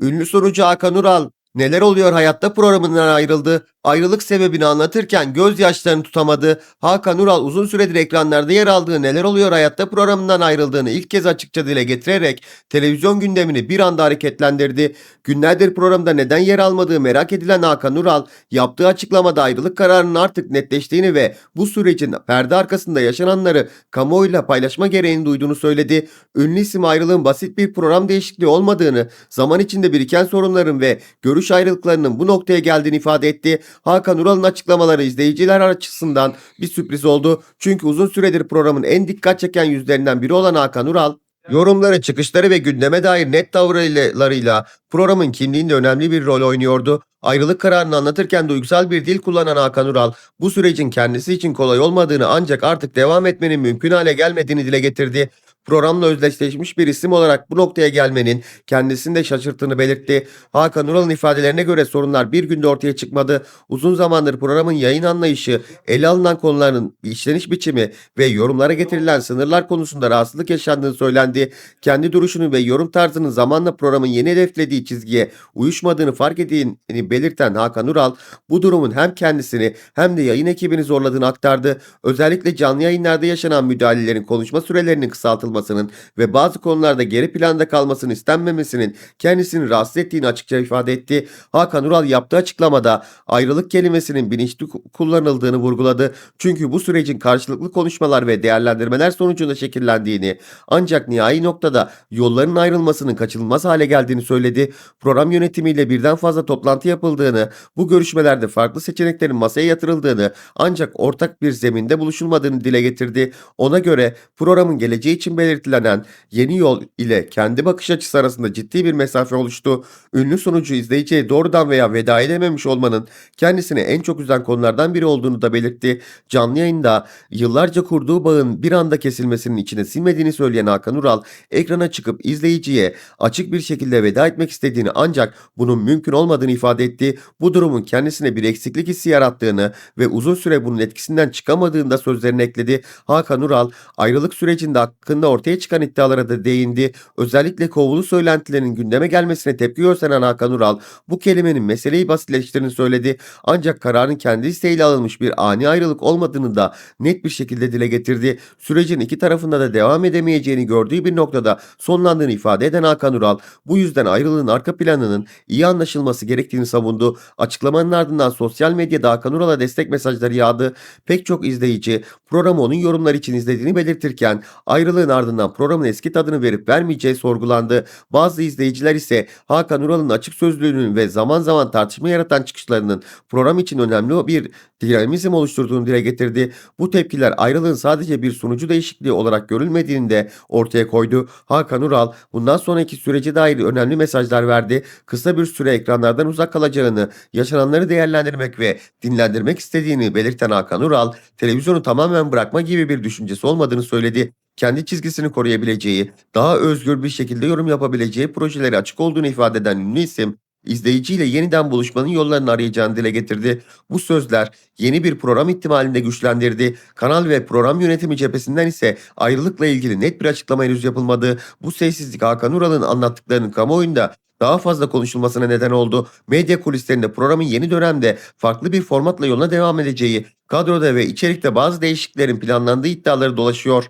Ünlü sunucu Hakan Ural Neler oluyor hayatta programından ayrıldı. Ayrılık sebebini anlatırken gözyaşlarını tutamadı. Hakan Ural uzun süredir ekranlarda yer aldığı Neler oluyor hayatta programından ayrıldığını ilk kez açıkça dile getirerek televizyon gündemini bir anda hareketlendirdi. Günlerdir programda neden yer almadığı merak edilen Hakan Ural yaptığı açıklamada ayrılık kararının artık netleştiğini ve bu sürecin perde arkasında yaşananları kamuoyuyla paylaşma gereğini duyduğunu söyledi. Ünlü isim ayrılığın basit bir program değişikliği olmadığını, zaman içinde biriken sorunların ve görüş ayrılıklarının bu noktaya geldiğini ifade etti. Hakan Ural'ın açıklamaları izleyiciler açısından bir sürpriz oldu. Çünkü uzun süredir programın en dikkat çeken yüzlerinden biri olan Hakan Ural, Yorumları, çıkışları ve gündeme dair net tavırlarıyla programın kimliğinde önemli bir rol oynuyordu. Ayrılık kararını anlatırken duygusal bir dil kullanan Hakan Ural, bu sürecin kendisi için kolay olmadığını ancak artık devam etmenin mümkün hale gelmediğini dile getirdi. Programla özdeşleşmiş bir isim olarak bu noktaya gelmenin kendisini de şaşırttığını belirtti. Hakan Ural'ın ifadelerine göre sorunlar bir günde ortaya çıkmadı. Uzun zamandır programın yayın anlayışı, ele alınan konuların işleniş biçimi ve yorumlara getirilen sınırlar konusunda rahatsızlık yaşandığını söylendi. Kendi duruşunu ve yorum tarzının zamanla programın yeni hedeflediği çizgiye uyuşmadığını fark ettiğini belirten Hakan Ural, bu durumun hem kendisini hem de yayın ekibini zorladığını aktardı. Özellikle canlı yayınlarda yaşanan müdahalelerin konuşma sürelerinin kısaltılmasının ve bazı konularda geri planda kalmasının istenmemesinin kendisini rahatsız ettiğini açıkça ifade etti. Hakan Ural yaptığı açıklamada ayrılık kelimesinin bilinçli ku- kullanıldığını vurguladı. Çünkü bu sürecin karşılıklı konuşmalar ve değerlendirmeler sonucunda şekillendiğini ancak nihai noktada yolların ayrılmasının kaçınılmaz hale geldiğini söyledi. Program yönetimiyle birden fazla toplantı yapıldığını, bu görüşmelerde farklı seçeneklerin masaya yatırıldığını ancak ortak bir zeminde buluşulmadığını dile getirdi. Ona göre programın geleceği için belirtilen yeni yol ile kendi bakış açısı arasında ciddi bir mesafe oluştu. Ünlü sunucu izleyiciye doğrudan veya veda edememiş olmanın kendisine en çok üzen konulardan biri olduğunu da belirtti. Canlı yayında yıllarca kurduğu bağın bir anda kesilmesinin içine sinmediğini söyleyen Hakan Ural, ekrana çıkıp izleyiciye açık bir şekilde veda etmek istediğini ancak bunun mümkün olmadığını ifade etti. Bu durumun kendisine bir eksiklik hissi yarattığını ve uzun süre bunun etkisinden çıkamadığını da sözlerine ekledi. Hakan Ural, ayrılık sürecinde hakkında ortaya çıkan iddialara da değindi. Özellikle kovulu söylentilerin gündeme gelmesine tepki gösteren Hakan Ural, bu kelimenin meseleyi basitleştirdiğini söyledi. Ancak kararın kendi isteğiyle alınmış bir ani ayrılık olmadığını da net bir şekilde dile getirdi. Sürecin iki tarafında da devam edemeyeceğini gördüğü bir noktada sonlandığını ifade eden Hakan Ural, bu yüzden ayrılığın arka planının iyi anlaşılması gerektiğini savundu. Açıklamanın ardından sosyal medyada Hakan Ural'a destek mesajları yağdı. Pek çok izleyici programı onun yorumları için izlediğini belirtirken ayrılığın ardından programın eski tadını verip vermeyeceği sorgulandı. Bazı izleyiciler ise Hakan Ural'ın açık sözlülüğünün ve zaman zaman tartışma yaratan çıkışlarının program için önemli bir dinamizm oluşturduğunu dile getirdi. Bu tepkiler ayrılığın sadece bir sunucu değişikliği olarak görülmediğini de ortaya koydu. Hakan Ural bundan sonraki sürece dair önemli mesajlar verdi. Kısa bir süre ekranlardan uzak kalacağını, yaşananları değerlendirmek ve dinlendirmek istediğini belirten Hakan Ural, televizyonu tamamen bırakma gibi bir düşüncesi olmadığını söyledi kendi çizgisini koruyabileceği, daha özgür bir şekilde yorum yapabileceği projeleri açık olduğunu ifade eden ünlü isim, izleyiciyle yeniden buluşmanın yollarını arayacağını dile getirdi. Bu sözler yeni bir program ihtimalini de güçlendirdi. Kanal ve program yönetimi cephesinden ise ayrılıkla ilgili net bir açıklama henüz yapılmadı. Bu sessizlik Hakan Ural'ın anlattıklarının kamuoyunda daha fazla konuşulmasına neden oldu. Medya kulislerinde programın yeni dönemde farklı bir formatla yoluna devam edeceği, kadroda ve içerikte bazı değişikliklerin planlandığı iddiaları dolaşıyor.